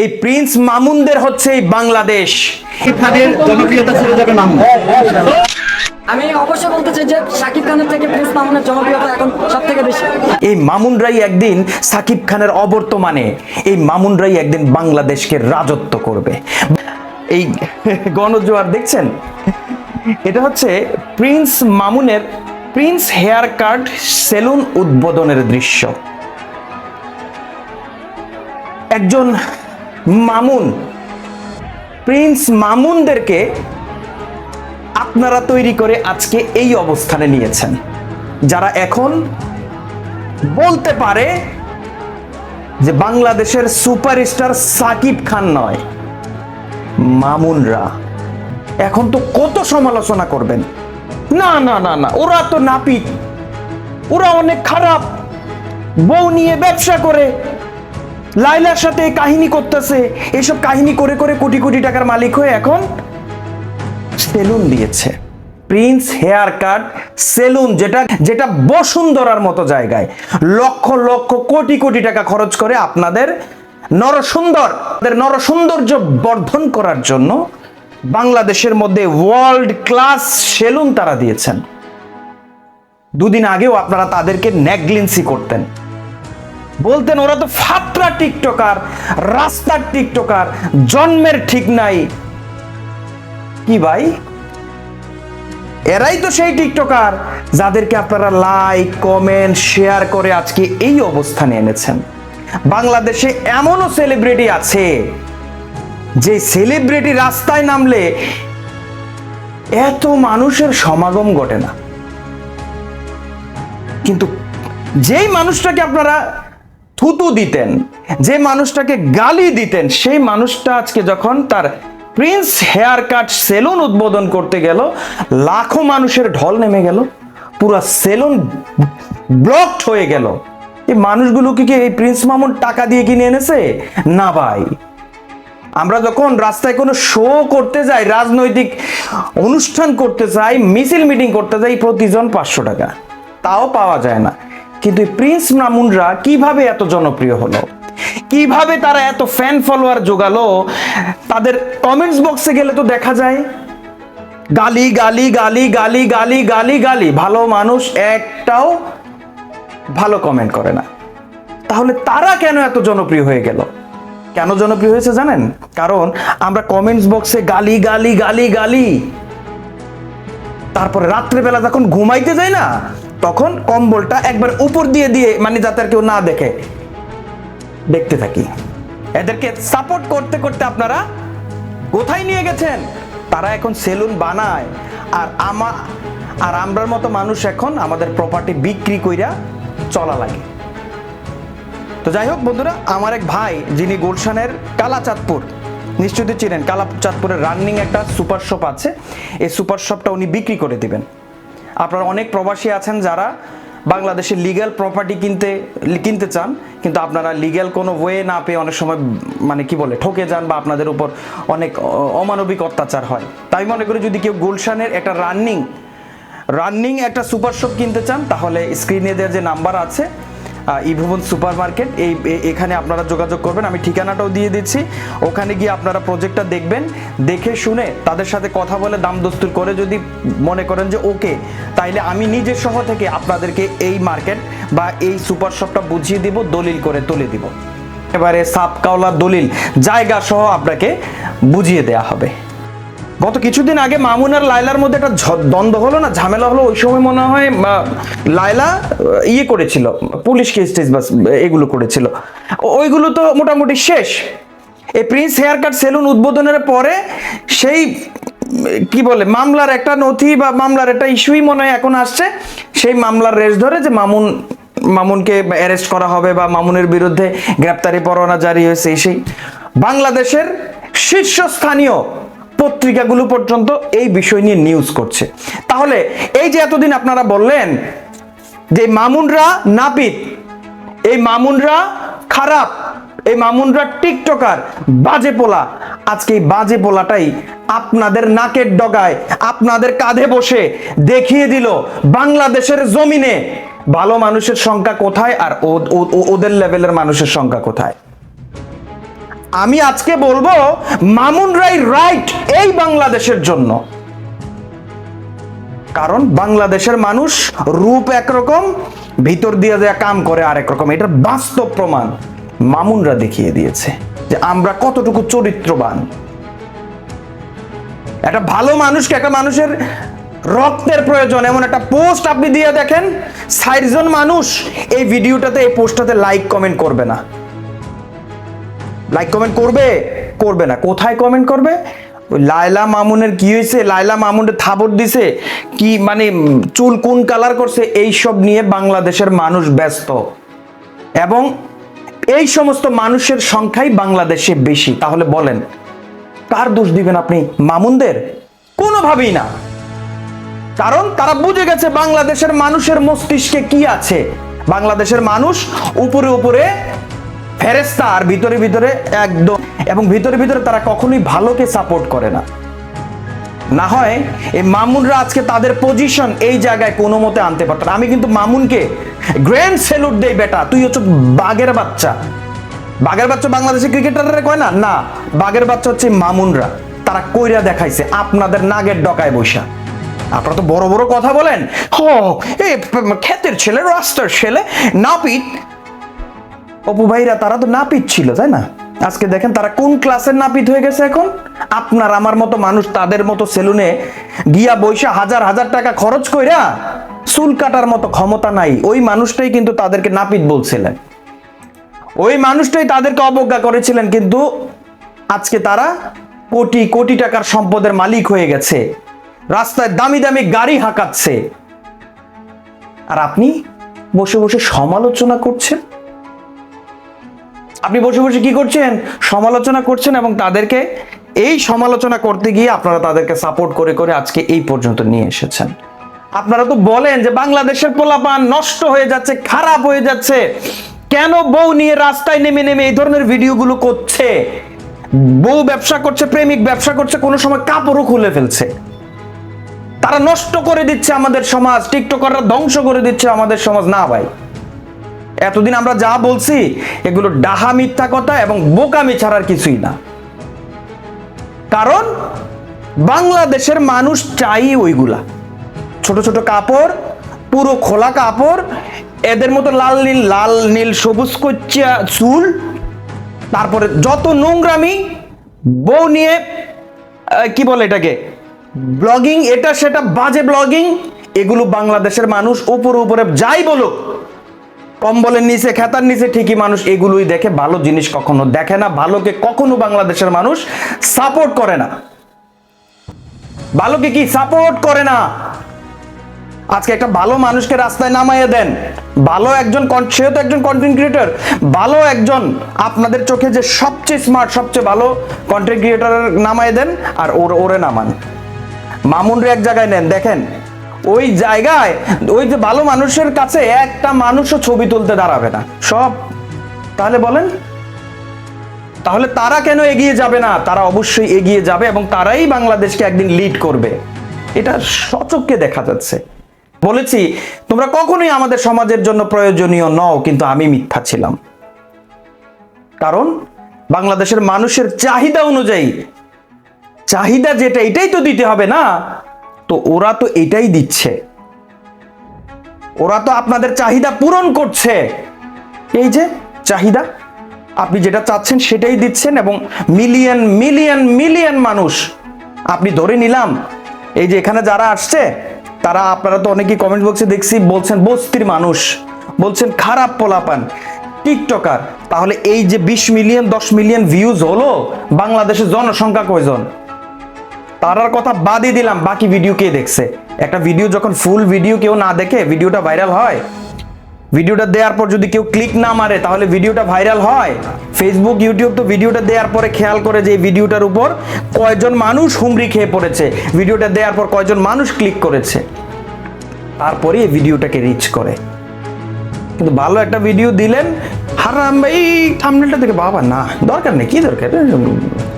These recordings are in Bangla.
এই প্রিন্স মামুনদের হচ্ছে এই বাংলাদেশ। খানের জনপ্রিয়তা ছিল যাবে মামুন। আমি অবশ্যই বলতে চাই যে শাকিব খানের থেকে প্রিন্স মামুনের জনপ্রিয়তা এখন সব থেকে বেশি। এই মামুনরাই একদিন সাকিব খানের অবর্তমানে এই মামুনরাই একদিন বাংলাদেশকে রাজত্ব করবে। এই গণজোয়ার দেখছেন? এটা হচ্ছে প্রিন্স মামুনের প্রিন্স হেয়ার কাট সেলুন উদ্বোধনের দৃশ্য। একজন মামুন। প্রিন্স মামুনদেরকে আপনারা তৈরি করে আজকে এই অবস্থানে নিয়েছেন। যারা এখন বলতে পারে যে বাংলাদেশের সুপারস্টার সাকিব খান নয়, মামুনরা। এখন তো কত সমালোচনা করবেন। না না না না, ওরা তো নাপিত। ওরা অনেক খারাপ। বউ নিয়ে ব্যবসা করে। লাইলার সাথে কাহিনী করতেছে। এসব কাহিনী করে করে কোটি কোটি টাকার মালিক হয়ে এখন সেলুন দিয়েছে। প্রিন্স হেয়ার কাট সেলুন যেটা যেটা বসুন্ধরার মতো জায়গায়। লক্ষ লক্ষ কোটি কোটি টাকা খরচ করে আপনাদের নরসুন্দর নরসৌন্দর্য বর্ধন করার জন্য বাংলাদেশের মধ্যে ওয়ার্ল্ড ক্লাস সেলুন তারা দিয়েছেন। দুদিন আগেও আপনারা তাদেরকে নেগলিন্সি করতেন। বলতেন, ওরা তো ফাত্রা টিকটকার, রাস্তার টিকটকার, জন্মের ঠিক নাই। কি ভাই? এরাই তো সেই টিকটকার যাদেরকে আপনারা লাইক কমেন্ট শেয়ার করে আজকে এই অবস্থানে এনেছেন। বাংলাদেশে এমনও সেলিব্রিটি আছে, যে সেলিব্রিটি রাস্তায় নামলে এত মানুষের সমাগম ঘটে না। কিন্তু যেই মানুষটাকে আপনারা থুতু দিতেন, যে মানুষটাকে গালি দিতেন, সেই মানুষটা আজকে যখন তার প্রিন্স হেয়ার কাট সেলুন উদ্বোধন করতে গেল, লাখো মানুষের ঢল নেমে গেল, পুরো সেলুন ব্লকড হয়ে গেল। এই মানুষগুলোকে কি এই প্রিন্স মামুন টাকা দিয়ে কিনে এনেছে? না ভাই। আমরা যখন রাস্তায় কোনো শো করতে যাই, রাজনৈতিক অনুষ্ঠান করতে যাই, মিছিল মিটিং করতে যাই, প্রতিজন পাঁচশো টাকা। তাও পাওয়া যায় না। কিন্তু প্রিন্স মামুনরা কীভাবে এত জনপ্রিয় হলো? কীভাবে তারা এত ফ্যান ফলোয়ার জোগালো? তাদের কমেন্টস বক্সে গেলে তো দেখা যায়। গালি গালি গালি গালি গালি গালি গালি। ভালো মানুষ একটাও ভালো কমেন্ট করে না। তাহলে তারা কেন এত জনপ্রিয় হয়ে গেল? কেন জনপ্রিয় হয়েছে জানেন? কারণ আমরা কমেন্টস বক্সে গালি গালি গালি গালি। তারপরে রাত্রেবেলা যখন ঘুমাইতে যাই না তখন কম্বলটা একবার উপর দিয়ে দিয়ে মানে যাতে আর কেউ না দেখে। দেখতে থাকি। এদেরকে সাপোর্ট করতে করতে আপনারা কোথায় নিয়ে গেছেন? তারা এখন সেলুন বানায়। আর আমা, আর আমরার মতো মানুষ এখন আমাদের প্রপার্টি বিক্রি কইরা চলা লাগে। তো যাই হোক বন্ধুরা, আমার এক ভাই যিনি গুলশানের কালাচাঁদপুর, নিশ্চয়ই চিনেন, কালাচাঁদপুরের রানিং একটা সুপার শপ আছে। এই সুপার শপটা উনি বিক্রি করে দিবেন। আপনারা অনেক প্রবাসী আছেন যারা বাংলাদেশে লিগ্যাল প্রপার্টি কিনতে কিনতে চান, কিন্তু আপনারা লিগ্যাল কোনো ওয়ে না পেয়ে অনেক সময় মানে কি বলে, ঠকে যান বা আপনাদের উপর অনেক অমানবিক অত্যাচার হয়। তাই মনে করি যদি কেউ গুলশানের একটা রানিং রানিং একটা সুপার শপ কিনতে চান, তাহলে স্ক্রিনে দেওয়ার যে নাম্বার আছে ইভুবন সুপার মার্কেট এই এখানে আপনারা যোগাযোগ করবেন। আমি ঠিকানাটাও দিয়ে দিচ্ছি। ওখানে গিয়ে আপনারা প্রজেক্টটা দেখবেন। দেখে শুনে তাদের সাথে কথা বলে দাম দস্তুর করে যদি মনে করেন যে ওকে, তাইলে আমি নিজের সহ থেকে আপনাদেরকে এই মার্কেট বা এই সুপার শপটা বুঝিয়ে দিব, দলিল করে তুলে দিব। এবারে সাপকাওলা দলিল জায়গা সহ আপনাকে বুঝিয়ে দেয়া হবে। গত কিছুদিন আগে মামুন আর লাইলার মধ্যে একটা দ্বন্দ্ব হলো না, ঝামেলা হলো, ওই সময় মনে হয় লাইলা ইয়ে করেছিল, পুলিশ কেস বাস এগুলো করেছিল। ওইগুলো তো মোটামুটি শেষ। এই প্রিন্স হেয়ার কাট সেলুন উদ্বোধনের পরে সেই, কি বলে, মামলার একটা নথি বা মামলার একটা ইস্যুই মনে হয় এখন আসছে। সেই মামলার রেস ধরে যে মামুন, মামুনকে অ্যারেস্ট করা হবে বা মামুনের বিরুদ্ধে গ্রেপ্তারি পরোয়ানা জারি হয়েছে সেই বাংলাদেশের শীর্ষস্থানীয় পত্রিকাগুলো পর্যন্ত এই বিষয় নিয়ে নিউজ করছে। তাহলে এই যে এতদিন আপনারা বললেন যে মামুনরা নাপিত, এই মামুনরা খারাপ, এই মামুনরা টিকটকার, বাজে পোলা। আজকে এই বাজে পোলাটাই আপনাদের নাকের ডগায়, আপনাদের কাঁধে বসে দেখিয়ে দিল বাংলাদেশের জমিনে। ভালো মানুষের সংখ্যা কোথায় আর ওদের লেভেলের মানুষের সংখ্যা কোথায়? আমি আজকে বলব, মামুন রাই রাইট এই বাংলাদেশের জন্য। কারণ বাংলাদেশের মানুষ রূপ একরকম, ভিতর দিয়ে দেয়া কাম করে আরেক রকম। এটার বাস্তব প্রমাণ মামুনরা দেখিয়ে দিয়েছে যে আমরা কতটুকু চরিত্রবান। একটা ভালো মানুষকে একটা মানুষের রক্তের প্রয়োজন, এমন একটা পোস্ট আপনি দিয়ে দেখেন ষাটজন মানুষ এই ভিডিওটাতে, এই পোস্টটাতে লাইক কমেন্ট করবে না। লাইক কমেন্ট করবে? করবে না। কোথায় কমেন্ট করবে? লায়লা মামুনের কি হয়েছে? লায়লা মামুনের থাবর দিছে। কি মানে চুল কোন কালার করছে? এই সব নিয়ে বাংলাদেশের মানুষ ব্যস্ত। এবং এই সমস্ত মানুষের সংখ্যাই বাংলাদেশে বেশি। তাহলে বলেন, কার দোষ দিবেন আপনি? মামুনদের? কোনোভাবেই না। কারণ তারা বুঝে গেছে বাংলাদেশের মানুষের মস্তিষ্কে কি আছে। বাংলাদেশের মানুষ উপরে উপরে ফেরেস্তা আর ভিতরে ভিতরে একদম, এবং ভিতরে ভিতরে তারা কখনোই ভালোকে সাপোর্ট করে না। না হয় এই মামুনরা আজকে তাদের পজিশন এই জায়গায় কোনো মতে আনতে পারত। আমি কিন্তু মামুনকে গ্র্যান্ড স্যালুট দেই বেটা, তুই হচ্ছে বাঘের বাচ্চা। বাঘের বাচ্চা বাংলাদেশের ক্রিকেটাররা কয় না? না, বাঘের বাচ্চা হচ্ছে মামুনরা। তারা কইরা দেখাইছে, আপনাদের নাগের ডকায় বৈশা আপনারা তো বড় বড় কথা বলেন। হ ক্ষেতের ছেলে, রাস্তার ছেলে, নাপিত অপু ভাইরা তারা তো নাপিত ছিল, তাই না? আজকে দেখেন তারা কোন ক্লাসের নাপিত হয়ে গেছে এখন? আপনার আমার মতো মানুষ তাদের মতো সেলুনে গিয়া বৈশা হাজার হাজার টাকা খরচ কইরা চুল কাটার মতো ক্ষমতা নাই। ওই মানুষটাই কিন্তু তাদেরকে নাপিত বলছিলেন। ওই মানুষটাই তাদেরকে অবজ্ঞা করেছিলেন, কিন্তু আজকে তারা কোটি কোটি টাকার সম্পদের মালিক হয়ে গেছে। রাস্তায় দামি দামি গাড়ি হাঁকাচ্ছে। আর আপনি বসে বসে সমালোচনা করছেন? আপনি বসে বসে কি করছেন? সমালোচনা করছেন এবং তাদেরকে এই সমালোচনা করতে গিয়ে আপনারা তাদেরকে সাপোর্ট করে করে আজকে এই পর্যন্ত নিয়ে এসেছেন। আপনারা তো বলেন যে বাংলাদেশের পোলাপান নষ্ট হয়ে যাচ্ছে, খারাপ হয়ে যাচ্ছে। কেন বউ নিয়ে রাস্তায় নেমে নেমে এই ধরনের ভিডিওগুলো করছে? বউ ব্যবসা করছে, প্রেমিক ব্যবসা করছে, কোনো সময় কাপড়ও খুলে ফেলছে। তারা নষ্ট করে দিচ্ছে আমাদের সমাজ, টিকটকাররা ধ্বংস করে দিচ্ছে আমাদের সমাজ। না ভাই। এতদিন আমরা যা বলছি, এগুলো ডাহা মিথ্যা কথা এবং বোকামি ছাড়ার কিছুই না। কারণ বাংলাদেশের মানুষ চাই ওইগুলা। ছোট ছোট কাপড়, পুরো খোলা কাপড়, এদের মতো লাল নীল লাল নীল সবুজ কচ্চা চুল, তারপরে যত নোংরামি, বউ নিয়ে কি বলে এটাকে? ব্লগিং, এটা সেটা বাজে ব্লগিং, এগুলো বাংলাদেশের মানুষ উপরে উপরে যাই বলুক কম্বলের নিচে, খেতার নিচে ঠিকই মানুষ এগুলোই দেখে, ভালো জিনিস কখনো দেখে না, ভালোকে কখনো বাংলাদেশের মানুষ সাপোর্ট করে না। ভালোকে কি সাপোর্ট করে না? আজকে একটা ভালো মানুষকে রাস্তায় নামাইয়ে দেন। ভালো একজন সেও তো একজন কন্টেন্ট ক্রিয়েটর ভালো একজন আপনাদের চোখে যে সবচেয়ে স্মার্ট সবচেয়ে ভালো কন্টেন্ট ক্রিয়েটর নামাইয়ে দেন আর ওর ওরে নামান। মামুনরে এক জায়গায় নেন, দেখেন। ওই জায়গায়, ওই যে ভালো মানুষের কাছে একটা মানুষও ছবি তুলতে দাঁড়াবে না। সব, তাহলে বলেন, তাহলে তারা কেন এগিয়ে যাবে না? তারা অবশ্যই এগিয়ে যাবে এবং তারাই বাংলাদেশকে একদিন লিড করবে। এটা সচককে দেখা যাচ্ছে। বলেছি, তোমরা কখনোই আমাদের সমাজের জন্য প্রয়োজনীয় নও, কিন্তু আমি মিথ্যা ছিলাম। কারণ, বাংলাদেশের মানুষের চাহিদা অনুযায়ী, চাহিদা যেটা, এটাই তো দিতে হবে না। তো ওরা তো এটাই দিচ্ছে। ওরা তো আপনাদের চাহিদা পূরণ করছে। এই যে চাহিদা, আপনি যেটা চাচ্ছেন সেটাই দিচ্ছেন এবং মিলিয়ন মিলিয়ন মিলিয়ন মানুষ, আপনি ধরে নিলাম, এই যে এখানে যারা আসছে, তারা আপনারা তো অনেকেই কমেন্ট বক্সে দেখছি বলছেন বস্তির মানুষ, বলছেন খারাপ পোলাপান, টিকটকার। তাহলে এই যে বিশ মিলিয়ন দশ মিলিয়ন ভিউজ হলো, বাংলাদেশের জনসংখ্যা কয়জন? তারার কথা বাদই দিলাম, বাকি ভিডিও কে দেখছে। একটা ভিডিও যখন ফুল ভিডিও কেউ না দেখে ভিডিওটা ভাইরাল হয়। ভিডিওটা দেওয়ার পর যদি কেউ ক্লিক না মারে, তাহলে ভিডিওটা ভাইরাল হয়। ফেসবুক ইউটিউব তো ভিডিওটা দেওয়ার পরে খেয়াল করে যে ভিডিওটার উপর কয়জন মানুষ হুমড়ি খেয়ে পড়েছে। ভিডিওটা দেওয়ার পর কয়জন মানুষ ক্লিক করেছে। তারপরে এই ভিডিওটাকে রিচ করে। কিন্তু ভালো একটা ভিডিও দিলেন, হারাম এই থামনেলটা দেখে বাবা, না, দরকার নেই, কি দরকার?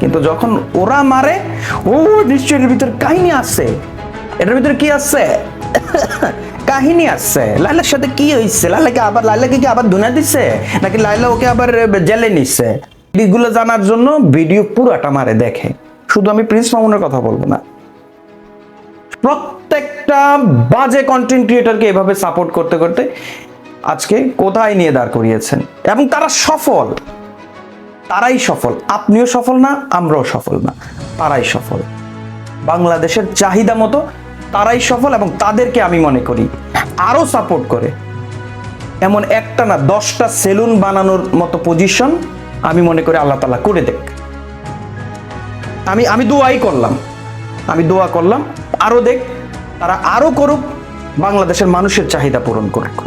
কিন্তু যখন ওরা মারে, ও নিশ্চয়ই এর ভিতরে কাহিনী আসছে এটার ভিতরে কি আসছে কাহিনী আসছে লাইলার সাথে কি হয়েছে লাইলাকে আবার লাইলাকে কি আবার দুনা দিচ্ছে নাকি লাইলা ওকে আবার জেলে নিচ্ছে এগুলো জানার জন্য ভিডিও পুরাটা মারে দেখে। শুধু আমি প্রিন্স মামুনের কথা বলব না। প্রত্যেকটা বাজে কন্টেন্ট ক্রিয়েটরকে এভাবে সাপোর্ট করতে করতে আজকে কোথায় নিয়ে দাঁড় করিয়েছেন? এবং তারা সফল। তারাই সফল। আপনিও সফল না, আমরাও সফল না, তারাই সফল। বাংলাদেশের চাহিদা মতো তারাই সফল এবং তাদেরকে আমি মনে করি আরও সাপোর্ট করে। এমন একটা না, দশটা সেলুন বানানোর মতো পজিশন আমি মনে করি আল্লাহ তালা করে দেখ। আমি আমি দোয়াই করলাম। আমি দোয়া করলাম আরও দেখ, তারা আরও করুক, বাংলাদেশের মানুষের চাহিদা পূরণ করুক।